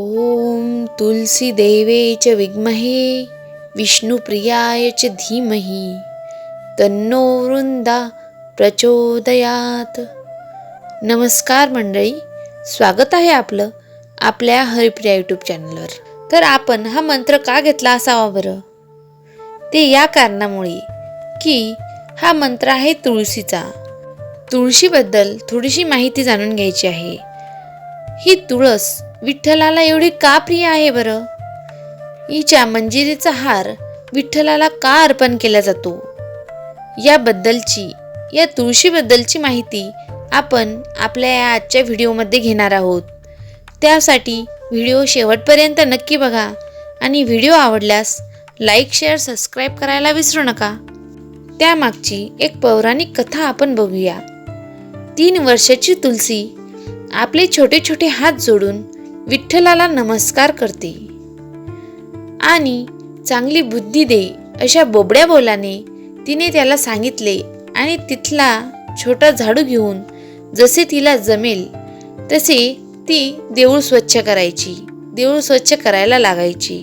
ॐ तुलसीदेवे च विद्महे विष्णुप्रियाय च धीमहि तन्नो वृंदा प्रचोदयात. नमस्कार मंडळी स्वागत आहे आपलं आपल्या हरिप्रिया यूट्यूब चॅनलवर तर आपण हा मंत्र का घेतला असावा बरं? ते या कारणामुळे की हा मंत्र आहे तुळशीचा. तुळशीबद्दल थोडीशी माहिती जाणून घ्यायची आहे. ही तुळस विठ्ठलाला एवढी का प्रिय आहे बरं? हिच्या मंजिरीचा हार विठ्ठलाला का अर्पण केला जातो? याबद्दलची या तुळशीबद्दलची माहिती आपण आपल्या या आजच्या व्हिडिओमध्ये घेणार आहोत. त्यासाठी व्हिडिओ शेवटपर्यंत नक्की बघा आणि व्हिडिओ आवडल्यास लाईक शेअर सबस्क्राईब करायला विसरू नका. त्यामागची एक पौराणिक कथा आपण बघूया. तीन वर्षाची तुलसी आपले छोटे छोटे हात जोडून विठ्ठलाला नमस्कार करते. आणि चांगली बुद्धी दे अशा बोबड्या बोलाने तिने त्याला सांगितले आणि तिथला छोटा झाडू घेऊन जसे तिला जमेल तसे ती देऊळ स्वच्छ करायची देऊळ स्वच्छ करायला लागायची.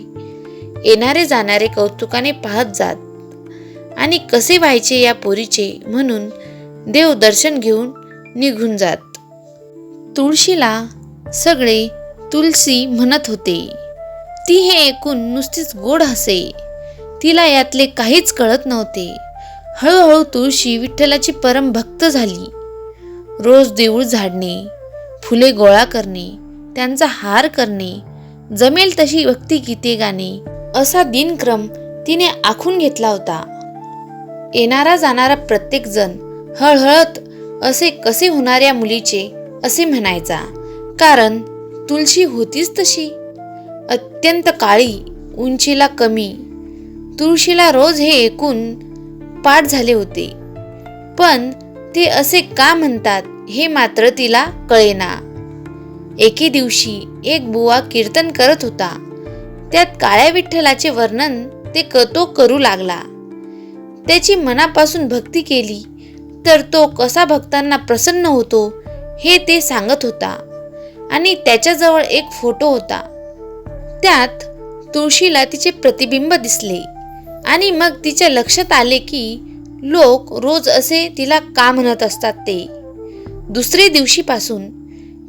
येणारे जाणारे कौतुकाने पाहत जात. आणि कसे व्हायचे या पोरीचे म्हणून देव दर्शन घेऊन निघून जात. तुळशीला सगळे तुलसी म्हणत होते. ती हे ऐकून नुसतीच गोड हसे. तिला यातले काहीच कळत नव्हते. हळूहळू तुळशी विठ्ठलाची परम भक्त झाली. रोज देऊळ झाडणे फुले गोळा करणे त्यांचा हार करणे जमेल तशी भक्तिगीते गाणे असा दिनक्रम तिने आखून घेतला होता. येणारा जाणारा प्रत्येक जण हळहळत असे कसे होणाऱ्या मुलीचे असे म्हणायचा. कारण तुळशी होतीच तशी. अत्यंत काळी उंचीला कमी. तुळशीला रोज हे ऐकून पाठ झाले होते. पण ते असे का म्हणतात हे मात्र तिला कळेना. एके दिवशी एक बुवा कीर्तन करत होता. त्यात काळ्या विठ्ठलाचे वर्णन ते क तो करू लागला. त्याची मनापासून भक्ती केली तर तो कसा भक्तांना प्रसन्न होतो हे ते सांगत होता. आणि त्याच्याजवळ एक फोटो होता. त्यात तुळशीला तिचे प्रतिबिंब दिसले आणि मग तिच्या लक्षात आले की लोक रोज असे तिला का म्हणत असतात ते. दुसरे दिवशीपासून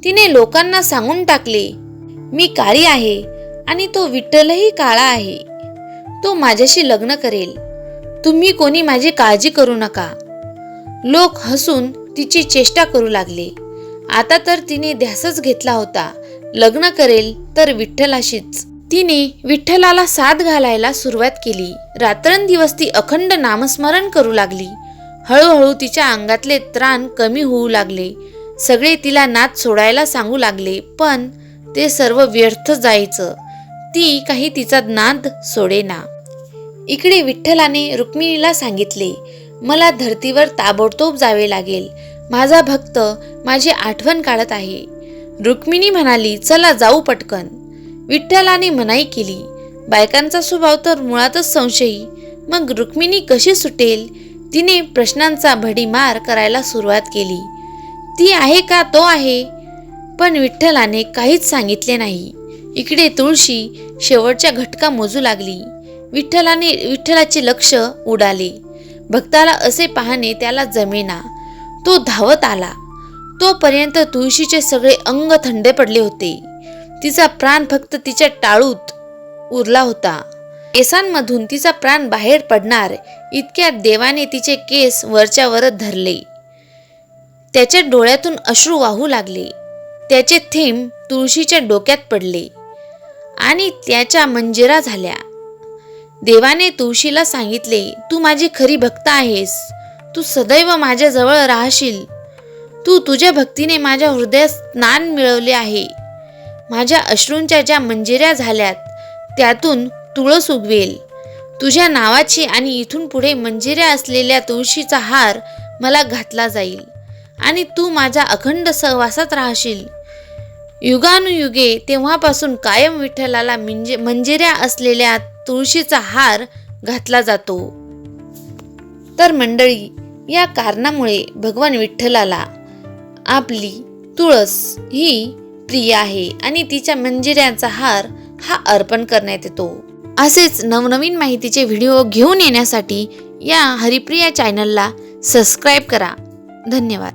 तिने लोकांना सांगून टाकले मी काळी आहे आणि तो विठ्ठलही काळा आहे. तो माझ्याशी लग्न करेल. तुम्ही कोणी माझी काळजी करू नका. लोक हसून तिची चेष्टा करू लागले. आता तर तिने ध्यासच घेतला होता. लग्न करेल तर विठ्ठलाशीच. तिने विठ्ठलाला साथ घालायला सुरुवात केली. रात्रंदिवस ती अखंड नामस्मरण करू लागली. हळूहळू तिच्या अंगातले त्राण कमी होऊ लागले. सगळे तिला नाद सोडायला सांगू लागले पण ते सर्व व्यर्थ जायचं. ती काही तिचा नाद सोडेना. इकडे विठ्ठलाने रुक्मिणीला सांगितले मला धर्तीवर ताबडतोब जावे लागेल. माझा भक्त माझी आठवण काढत आहे. रुक्मिणी म्हणाली चला जाऊ पटकन. विठ्ठलाने मनाई केली. बायकांचा स्वभाव तर मुळातच संशयी. मग रुक्मिणी कशी सुटेल? तिने प्रश्नांचा भडीमार करायला सुरुवात केली. ती आहे का? तो आहे. पण विठ्ठलाने काहीच सांगितले नाही. इकडे तुळशी शेवटच्या घटका मोजू लागली. विठ्ठलाने विठ्ठलाचे लक्ष उडाले. भक्ताला असे पाहणे त्याला जमेना. तो धावत आला. तोपर्यंत तुळशीचे सगळे अंग थंडे पडले होते. तिचा प्राण फक्त तिच्या टाळूत उरला होता. केसांमधून तिचा प्राण बाहेर पडणार इतक्या देवाने तिचे केस वरच्या वरच धरले. त्याच्या डोळ्यातून अश्रू वाहू लागले. त्याचे थेंब तुळशीच्या डोक्यात पडले आणि त्याच्या मंजिरा झाल्या. देवाने तुळशीला सांगितले तू माझी खरी भक्त आहेस. तू सदैव माझ्याजवळ राहशील. तू तुझ्या भक्तीने माझ्या हृदयात स्नान मिळवले आहे. माझ्या अश्रूंच्या ज्या मंजिऱ्या झाल्यात त्यातून तुळस उगवेल. तुझ्या नावाची आणि इथून पुढे मंजिऱ्या असलेल्या तुळशीचा हार मला घातला जाईल आणि तू माझ्या अखंड सहवासात राहशील. युगानुयुगे तेव्हापासून कायम विठ्ठलाला मिंजे मंजिऱ्या असलेल्या तुळशीचा हार घातला जातो. तर मंडळी या कारणामुळे भगवान विठ्ठलाला आपली तुळस ही प्रिय आहे आणि तिच्या मंजिऱ्याचा हार हा अर्पण करण्यात येतो. असेच नवनवीन माहितीचे व्हिडिओ घेऊन येण्यासाठी या हरिप्रिया चॅनलला सबस्क्राईब करा. धन्यवाद.